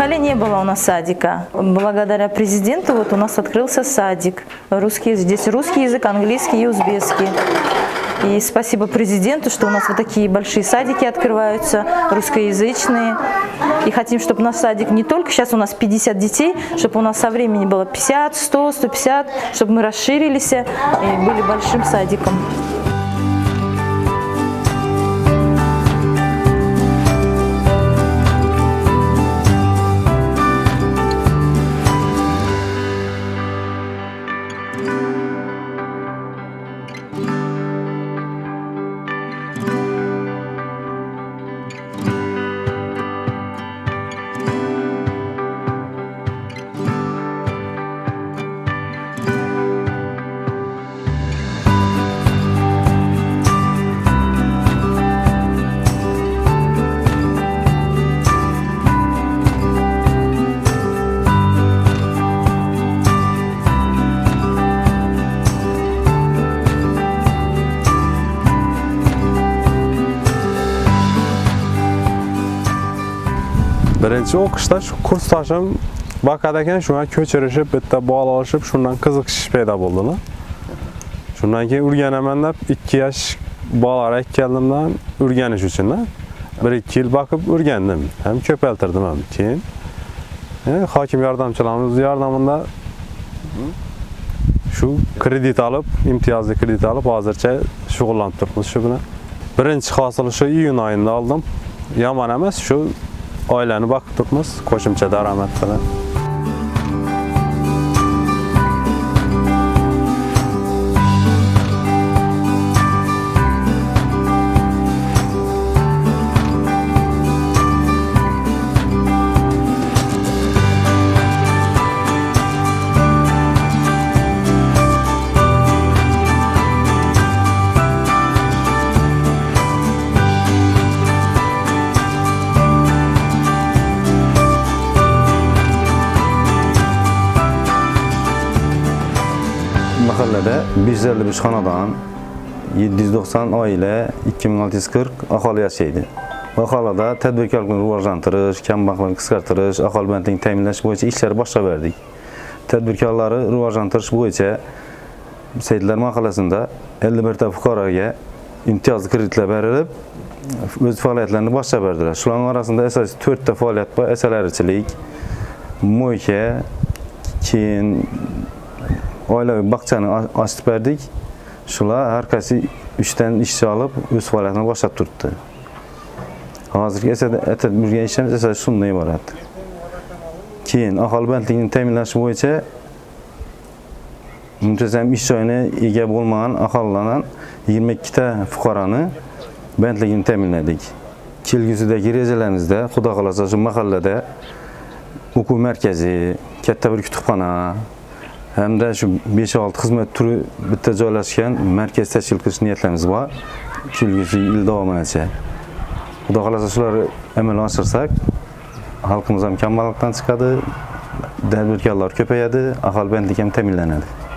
Бахале не было у нас садика. Благодаря президенту вот у нас открылся садик. Русский, здесь русский язык, английский и узбекский. И спасибо президенту, что у нас вот такие большие садики открываются, русскоязычные. И хотим, чтобы наш садик не только, сейчас у нас 50 детей, чтобы у нас со времени было 50, 100, 150, чтобы мы расширились и были большим садиком. Birinchi o'qishda shu kursdoshim bakada ekan shunga ko'chirishib bitta bola olishib shundan qiziqish paydo bo'ldilar shundan keyin o'rganaman deb ikki yosh bolalar olib keldimdan o'rganish uchun bir ikki yil boqib o'rgandim ham ko'paytirdim ham keyin hokim yordamchilarimiz yordamida shu kredit olib imtiyozli kredit olib hozircha shug'ullanib turibmiz shu bilan birinchi hosili shu iyun oyida oldim yomon emas shu oilani boqib turibmiz qo'shimcha daromad Mahallədə 155 xanadan 790 ailə 2640 ahali yaşayır. Ahalada tədbirkarlığını rivajlandırış, kəmbanqlığını qısqartırış, ahal bəndliyini təminləş boyunca işləri başa verdik. Tədbirkarları rivajlandırış boyunca Seyidlər Mahalləsində 51 də fuqaraya imtiyazlı kreditlər verilib, öz fəaliyyətlərini başa verdilər. Şuranın arasında əsas 4 də fəaliyyət var, əsələrçilik, mühkə, kin, ochib berdik. Shular har qaysi 3 dan ishchi olib o'z faoliyatini boshlab turibdi. Hozirgi esa aytib yurgan ishimiz esa shundan iborat. Keyin aholi bandligini ta'minlash bo'yicha muntazam ish joyini ega bo'lmagan aholilardan 22 ta fuqaroni bandligini ta'minladik. Kelgusidagi rejalarimizda Xudo xolasa shu mahallada o'quv markazi, bir kutubxona həm də şu 5-6 xidmət türü bittə joylashgan mərkəz təşkil qilish niyyətlərimiz var. Kelgusi il davom edəcək. Xudo xolasa shularni amalga oshirsak, xalqimiz ham kambag'allikdan chiqadi, tadbirkorlar ko'payadi, aholi bandlik ham ta'minlanadi.